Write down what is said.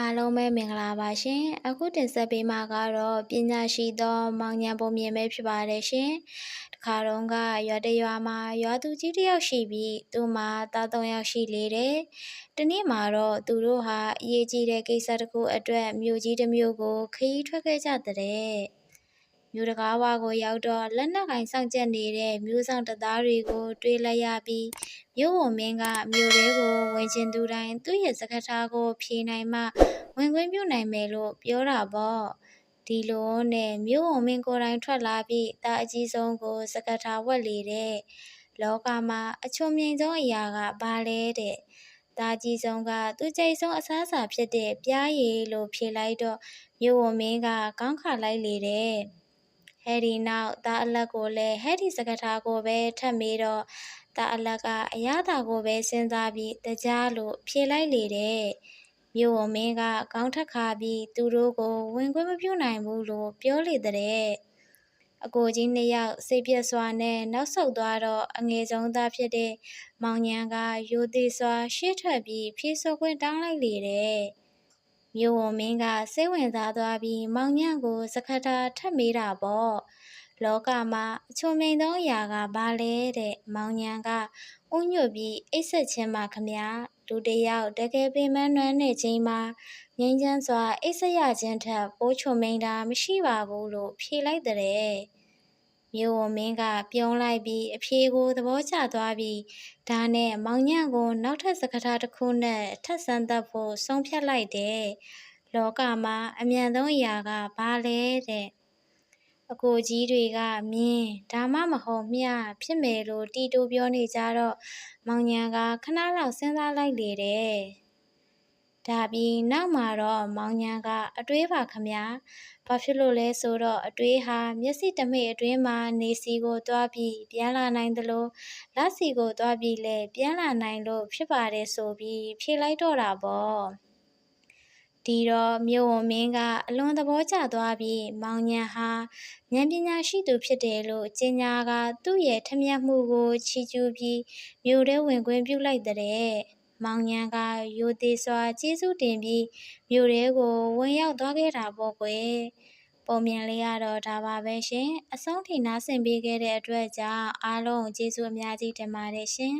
အားလုံးပဲမင်္ဂလာပါရှင်အခုတင်ဆက်ပေးမှာကတော့ပညာရှိသောမောင်ညံပုံမြင်ပဲဖြစ်ပါတယ်ရှင်တခါတော့ကရွာတရွာမှာရွာသူကြီးတစ်ယောက်ရှိပြီးသူ့မှာသားသုံးယောက်ရှိလေတယ်တနေ့မှာတော့သူတို့ဟာအရေးကြီးတဲ့ကိစ္စတစ်ခုအတွက်မြို့ကြီးတစ်မြို့ကိုခရီးထွက်ခဲ့ကြတဲ့ မြို့တကားဝါကိုရောက်တော့လက်နက်ကင်စောင့်ကြက်နေတဲ့မြို့ဆောင်တပ်သားတွေကို တွေ့လိုက်ရပြီးမြို့ဝန်မင်းကမြို့လေးကိုဝင်ကျင်သူတိုင်းသူ့ရဲ့စကားထားကို ဖြေနိုင်မှဝင်ခွင့်ပြုနိုင်မယ်လို့ပြောတာပေါ့ဒီလိုနဲ့မြို့ဝန်မင်းကိုယ်တိုင်ထွက်လာပြီးတာအကြီးဆုံးကိုစကားထားဝက်လေတဲ့လောကမှာအချုံမြိန်ဆုံးအရာကဘာလဲတဲ့တာကြီးဆုံးကသူကြိတ်ဆုံးအစားအစာဖြစ်တဲ့ပြားရည်လို့ဖြေလိုက်တော့မြို့ဝန်မင်းကကောင်းခါလိုက်လေတဲ့ ဟဲဒီနောက်သားအလက်ကိုလည်းဟဲဒီစကထားကိုပဲထပ်မေးတော့သားအလက်ကအရသာကိုပဲစဉ်းစားပြီးတကြားလို့ဖြေလိုက်လေတဲ့မြို့ဝန်မင်းကကောင်းထက်ခါပြီးသူတို့ကိုဝင်ခွင့်မပြုနိုင်ဘူးလို့ပြောလေတဲ့အကိုကြီးနှစ်ယောက်စိတ်ပြက်စွာနဲ့နောက်ဆုတ်သွားတော့အငယ်ဆုံးသားဖြစ်တဲ့မောင်ညံကရိုသေစွာရှေ့ထွက်ပြီးဖြေဆိုခွင့်တောင်းလိုက်လေတဲ့ မြို့ဝန်မင်းကစိတ်ဝင်စားသွားပြီးမောင်ညံကိုစခတ်တာထပ်မေးတာပေါ့လောကမှာအချုံမိန်သောအရာကဘာလဲတဲ့မောင်ညံကဥညွတ်ပြီးအိတ်ဆက်ချင်းပါခမလူတယောက်တကယ်ပင်မနှွမ်းနေချိန်မှာငိမ့်ချမ်းစွာအိတ်ဆက်ရခြင်းထက်ပိုးချုံမိန်တာမရှိပါဘူးလို့ဖြေလိုက်တဲ့ မြို့ဝန်မင်းကပြုံးလိုက်ပြီးအဖြေကိုသဘောကျသွားပြီးဒါနဲ့မောင်ညံ့ကိုနောက်ထပ်စကားထားတစ်ခုနဲ့ထပ်ဆန်းသက်ဖို့ဆုံးဖြတ်လိုက်တယ်လောကမှာအမြန်ဆုံးအရာကဘာလဲတဲ့အကိုကြီးတွေကမြင်းဒါမှမဟုတ်မျှဖြစ်မယ်လို့တီတိုးပြောနေကြတော့မောင်ညာကခဏလောက်စဉ်းစားလိုက်လေတဲ့ ဒါပြီးနောက်မှာတော့မောင်ညာကအတွေးပါခမဘာဖြစ်လို့လဲဆိုတော့အတွေးဟာမျက်စိတမိတ်အတွင်းမှာနေစီကိုတွားပြီးပြန်လာနိုင်သလိုလက်စီကိုတွားပြီးလဲပြန်လာနိုင်လို့ဖြစ်ပါတယ်ဆိုပြီးဖြေလိုက်တော့တာပေါ့ဒီတော့မြို့ဝန်မင်းကအလွန်သဘောကျသွားပြီးမောင်ညံဟာဉာဏ်ပညာရှိသူဖြစ်တယ်လို့ကျင်ညာကသူ့ရဲ့ထမျက်မှုကိုချီးကျူးပြီးမြို့ထဲဝင်ခွင့်ပြုလိုက်တဲ့ မောင်ညံကယိုသေးစွာကျေးဇူးတင်ပြီးမြို့ထဲကိုဝင်ရောက်သွားခဲ့တာပေါ့ကွယ်ပုံမြင်လေးကတော့ဒါပါပဲရှင်အဆုံးထိနားဆင်ပေးခဲ့တဲ့အတွက်ကြောင့်အားလုံးကျေးဇူးအများကြီးတင်ပါတယ်ရှင်